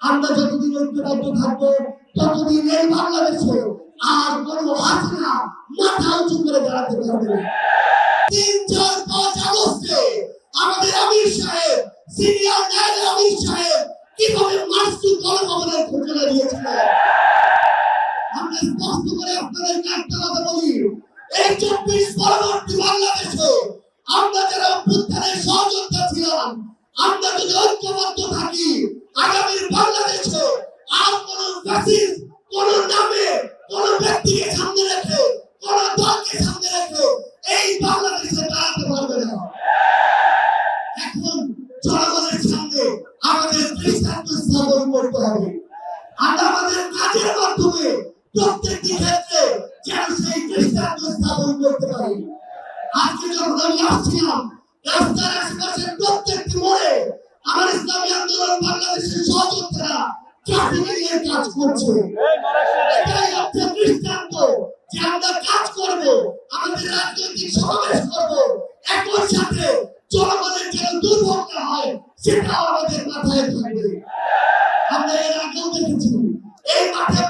আমরা যতদিন ঐক্যবদ্ধ থাকব, ততদিন এই বাংলাদেশে আর কোনো হাসিনা মাথা উঁচু করে দাঁড়াতে পারবে তিন, চার, পাঁচ আগস্টে আমাদের আমির সাহেব, সিনিয়র ন্যায়ালয় আমির সাহেব কীভাবে মার্সুল গণভবনের ঘোষণা দিয়েছিলেন? আমরা স্পষ্ট করে আপনাদেরকে একটা কথা বলি, এই চব্বিশ পরবর্তী বাংলাদেশে আমরা যারা অভ্যুত্থানের ছিলাম আমরা যদি ঐক্যবদ্ধ থাকি আগামীর বাংলাদেশে আর কোন ফ্যাসিস্ট কোন নামে, কোন ব্যক্তিকে সামনে রেখে, কোন দলকে সামনে রেখে এই বাংলাদেশে দাঁড়াতে পারবে না। এখন জনগণের সামনে আমাদের দৃষ্টান্ত স্থাপন করতে হবে। আমরা আমাদের কাজের মাধ্যমে প্রত্যেকটি ক্ষেত্রে যেন সেই দৃষ্টান্ত স্থাপন করতে পারি। আজকে যখন আমি আসছিলাম রাস্তার আশেপাশের প্রত্যেকটি মোড়ে আমার ইসলামী আন্দোলন বাংলাদেশের সহযোদ্ধারা ট্রাফিকিং এর কাজ করছে। এটাই হচ্ছে দৃষ্টান্ত যে আমরা কাজ করব, আমাদের রাজনৈতিক সমাবেশ করব। একই সাথে জনগণের যেন দুর্ভোগ না হয়, সেটাও আমাদের মাথায় থাকবে। আমরা এর আগেও দেখেছি, এই মাঠে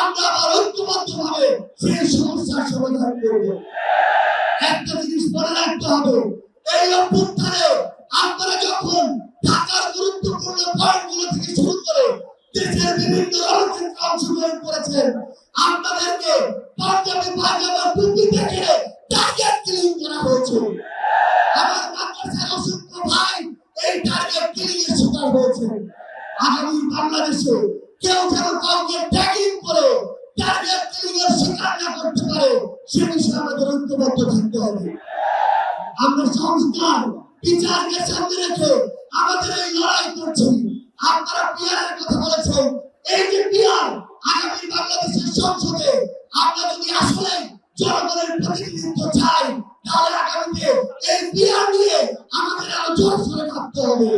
আমরা আবার ঐক্যবদ্ধ ভাবে সেই সমস্যার সমাধান করব। একটা জিনিস মনে রাখতে হবে, এই অভ্যুত্থানে আপনারা যখন ঢাকার গুরুত্বপূর্ণ পয়েন্টগুলো থেকে শুরু করে দেশের বিভিন্ন রণক্ষেত্রে অংশগ্রহণ করেছেন আপনাদেরকে পাঞ্জাবি পায়জামা টুপি থেকে টার্গেট কিলিং করা হয়েছে। আমার মাদ্রাসার অসংখ্য ভাই এই টার্গেট কিলিং এর শিকার হয়েছে আগামী বাংলাদেশে কেউ যেন কাউকে ট্যাগিং করে টার্গেট কিলিং শিকার না করতে পারে, সে বিষয়ে আমাদের ঐক্যবদ্ধ থাকতে হবে। আমরা সংস্কার, বিচারকে সামনে রেখে আমাদের এই লড়াই করছি। আপনারা পিয়ারের কথা বলেছেন। এই যে পিয়ার আগামী বাংলাদেশের সংসদে আমরা যদি আসলে জনগণের প্রতিনিধিত্ব চাই, তাহলে আগামীতে এই পিয়ার নিয়ে আমাদের আরও জোর সরে ভাবতে হবে।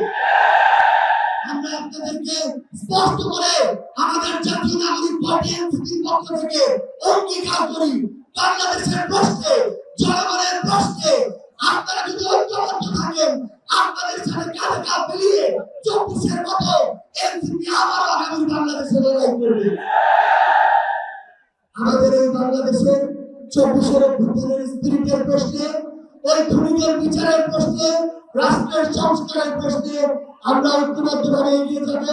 স্পষ্ট করে আমাদের জাতীয় নাগরিক পার্টি এনসিপির পক্ষ থেকে অঙ্গীকার করি বাংলাদেশের প্রশ্নে, জনগণের প্রশ্নে আপনারা যদি ঐক্যবদ্ধ থাকেন, আপনাদের সাথে কাঁধে কাঁধ মিলিয়ে চব্বিশের মতো এনসিপি আবারও আগামী বাংলাদেশে লড়াই করবে। আমাদের এই বাংলাদেশের চব্বিশের অভ্যুত্থানের স্পিরিটের প্রশ্নে ওই খুনিদের বিচারের প্রশ্নে, রাষ্ট্রের সংস্কারের প্রশ্নে আমরা ঐক্যবদ্ধ ভাবে এগিয়ে যাব।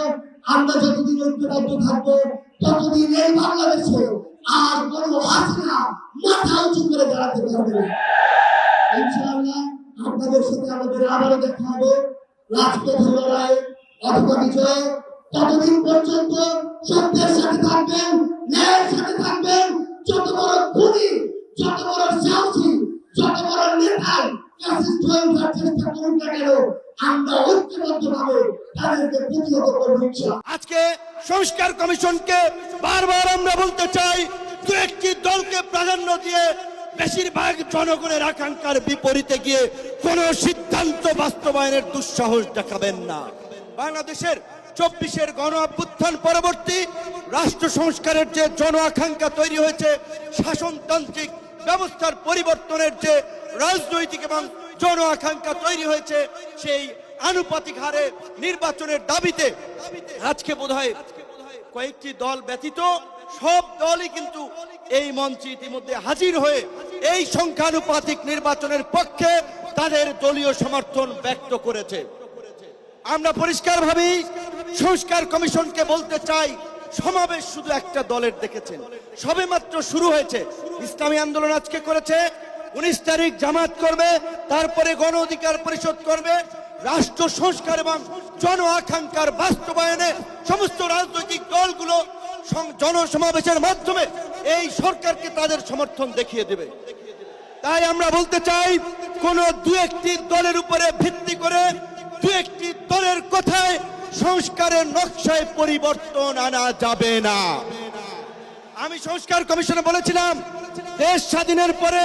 আমরা যতদিন ঐক্যবদ্ধ থাকব, ততদিন এই বাংলাদেশে আর কোনো হাসিনা মাথা উঁচু করে দাঁড়াতে পারবে না। ইনশাআল্লাহ আপনাদের সাথে আমাদের আবারও দেখা হবে। রাজপথে লড়াই অথবা বিজয় ততদিন পর্যন্ত সত্যের সাথে থাকবেন, ন্যায়ের সাথে থাকবেন। যত বড় খুনি, যত বড় সাহসী, যত বড় ওঠার চেষ্টা করুন না কেন আজকে সংস্কার কমিশনকে বারবার আমরা বলতে চাই, দু একটি দলকে প্রাধান্য দিয়ে বেশিরভাগ জনগণের আকাঙ্ক্ষার বিপরীতে গিয়ে কোন সিদ্ধান্ত বাস্তবায়নের দুঃসাহস দেখাবেন না। বাংলাদেশের চব্বিশের গণ অভ্যুত্থান পরবর্তী রাষ্ট্র সংস্কারের যে জন আকাঙ্ক্ষা তৈরি হয়েছে, শাসনতান্ত্রিক ব্যবস্থার পরিবর্তনের যে রাজনৈতিক এবং জন আকাঙ্ক্ষা তৈরি হয়েছে সেই আনুপাতিক হারে নির্বাচনের দাবিতে। আজকে বোধহয় কয়েকটি দল ব্যতীত সব দলই কিন্তু এই মঞ্চে ইতিমধ্যে হাজির হয়ে এই সংখ্যানুপাতিক নির্বাচনের পক্ষে তাদের দলীয় সমর্থন ব্যক্ত করেছে। আমরা পরিষ্কারভাবেই সংস্কার কমিশনকে বলতে চাই, সমাবেশ শুধু একটা দলের দেখেছেন। সবেমাত্র শুরু হয়েছে। ইসলামী আন্দোলন আজকে করেছে। উনিশ তারিখ জামাত করবে, তারপরে গণ অধিকার পরিষদ করবে, রাষ্ট্র সংস্কার এবং জন আকাঙ্ক্ষার বাস্তবায়নে সমস্ত রাজনৈতিক দলগুলো জনসমাবেশের মাধ্যমে এই সরকারকে তাদের সমর্থন দেখিয়ে দেবে। তাই আমরা বলতে চাই, কোন দু একটি দলের উপরে ভিত্তি করে দু একটি দলের কথায় সংস্কারের নকশায় পরিবর্তন আনা যাবে না। আমি সংস্কার কমিশনে বলেছিলাম, দেশ স্বাধীনের পরে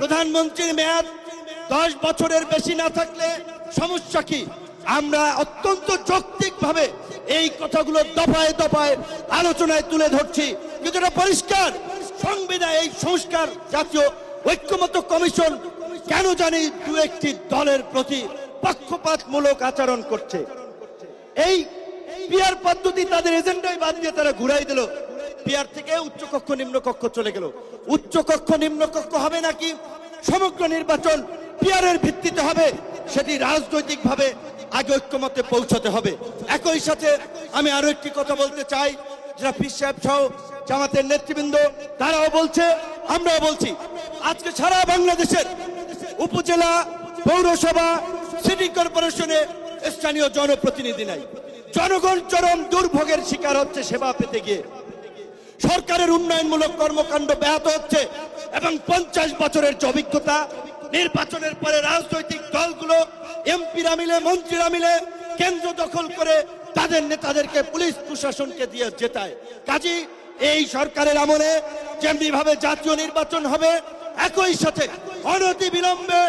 প্রধানমন্ত্রীর মেয়াদ দশ বছরের বেশি না থাকলে সমস্যা কি? আমরা অত্যন্ত যৌক্তিকভাবে এই কথাগুলো দফায় দফায় আলোচনায় তুলে ধরছি। কিন্তু এটা পরিষ্কার। সংবিধান এই সংস্কার জাতীয় ঐক্যমত কমিশন কেন জানি দু একটি দলের প্রতি পক্ষপাতমূলক আচরণ করছে। এই পিয়ার পদ্ধতি তাদের এজেন্ডায় বাদ দিয়ে তারা ঘুরাই দিল। পিয়ার থেকে উচ্চকক্ষ নিম্নকক্ষ চলে গেল। উচ্চকক্ষ নিম্নকক্ষ হবে নাকি? সমগ্র নির্বাচন পিয়ারের ভিত্তিতে হবে। সেটি রাজনৈতিকভাবে আগে ঐক্যমতে পৌঁছাতে হবে। একই সাথে আমি আরও একটি কথা বলতে চাই। যারা পীর সাহেব সহ জামাতের নেতৃবৃন্দ, তারাও বলছে, আমরাও বলছি, আজকে সারা বাংলাদেশের উপজেলা, পৌরসভা সিটি কর্পোরেশনে স্থানীয় জনপ্রতিনিধি নাই। জনগণ চরম দুর্ভোগের শিকার হচ্ছে সেবা পেতে গিয়ে। সরকারের উন্নয়নমূলক কর্মকাণ্ড ব্যাহত হচ্ছে এবং পঞ্চাশ বছরের অভিজ্ঞতা, নির্বাচনের পরে রাজনৈতিক দলগুলো, এমপিরা মিলে, মন্ত্রীরা মিলে কেন্দ্র দখল করে তাদের নেতাদেরকে পুলিশ প্রশাসনকে দিয়ে জেতায়। কাজী, এই সরকারের আমলে যেমনি ভাবে জাতীয় নির্বাচন হবে, একই সাথে অনতি বিলম্বে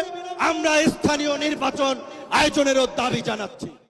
আমরা স্থানীয় নির্বাচন আয়োজনেরও দাবি জানাচ্ছি।